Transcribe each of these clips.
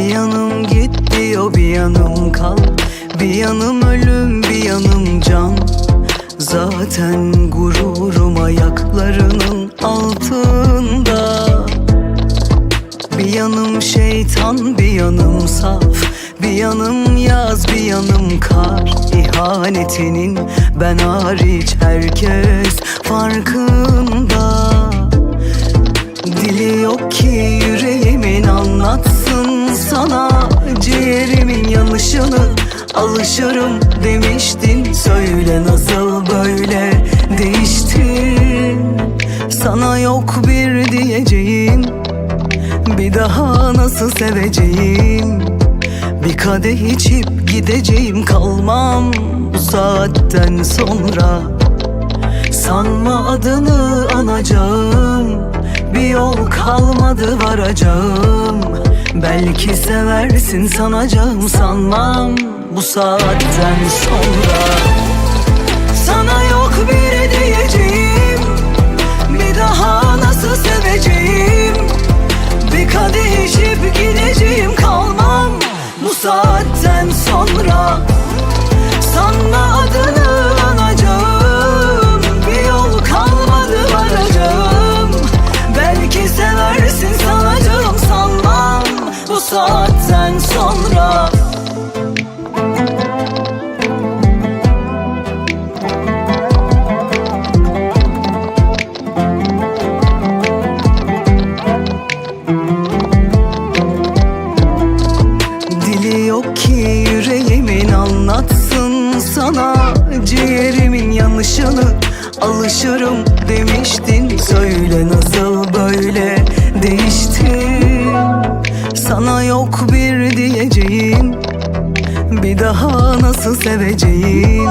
yanım git diyor bir yanım kal Bir yanım ölüm bir yanım can. Zaten gururum ayaklarının altında. Bir yanım şeytan bir yanım saf. Bir yanım yaz bir yanım kar. İhanetinin ben hariç herkes farkında. Dili yok ki alışırım demiştin. Söyle nasıl böyle değiştin? Sana yok bir diyeceğim. Bir daha nasıl seveceğim? Bir kadeh içip gideceğim kalmam Bu saatten sonra. Sanma adını anacağım Bir yol kalmadı varacağım. Belki seversin sanacağım sanmam Bu saatten sonra? Sana yok bir diyeceğim alışırım demiştin Söyle nasıl böyle değiştin? Sana yok bir diyeceğim Bir daha nasıl seveceğim?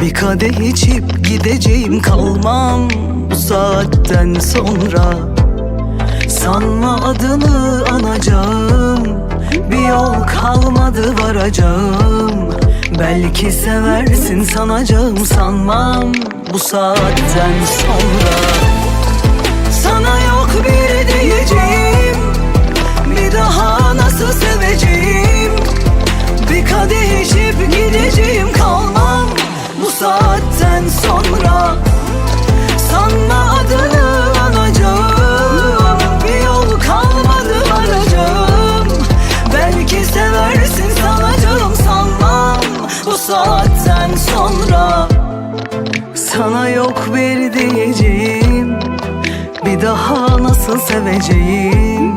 Bir kadeh içip gideceğim kalmam Bu saatten sonra. Sanma adını anacağım Bir yol kalmadı varacağım Belki seversin sanacağım sanmam. Bu saatten sonra Sana yok bir diyeceğim. Bir daha nasıl seveceğim? Bir kadeh içip gideceğim saatten sonra Sana yok bir diyeceğim. Bir daha nasıl seveceğim?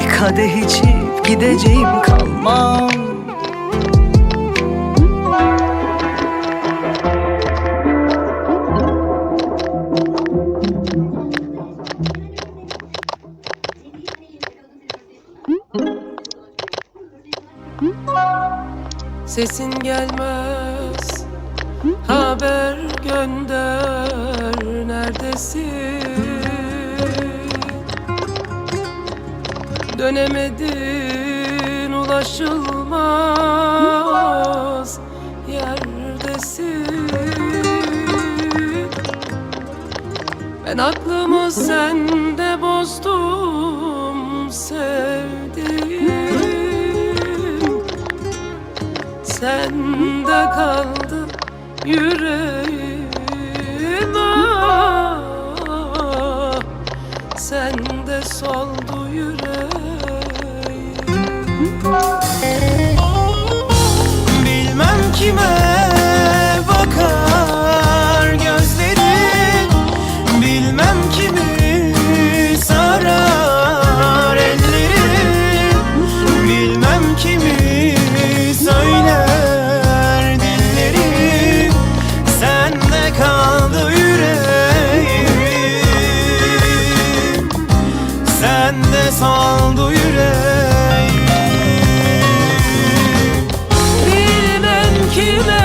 Bir kadeh içip gideceğim kalmam Sesin gelmez. Haber gönder. Neredesin? Dönemedin ulaşılmaz. Yerdesin. Ben aklımı sende bozdum sevdiğim Sende kaldı yüreğim. Ah, Sende soldu yüreğim Sende soldu yüreğim. Bilmem kime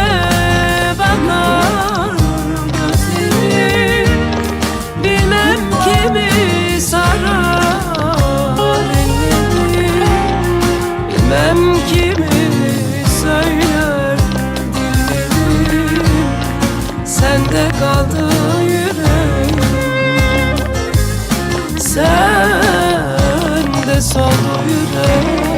Sende soldu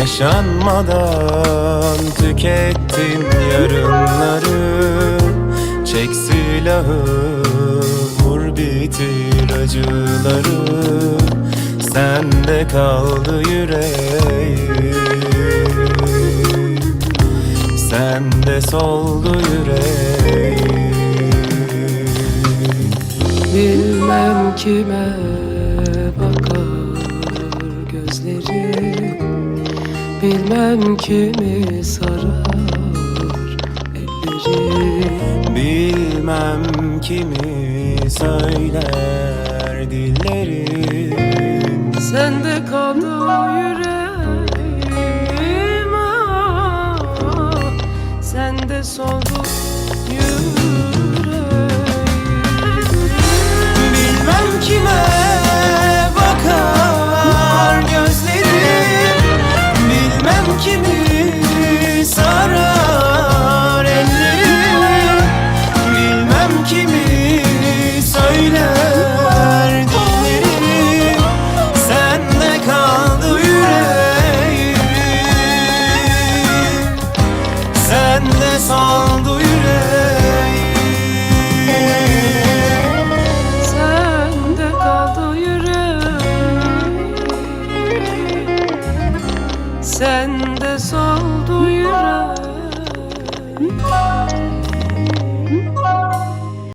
Yaşanmadan tükettin yarınları. Çek silahı vur bitir acıları. Sende kaldı yüreğim. Sende soldu yüreğim. Bilmem kime Bilmem kimi sarar elleri. Bilmem kimi söyler dillerin Sende kaldı yüreğim ah, Sende soldu yüreğim. Bilmem kime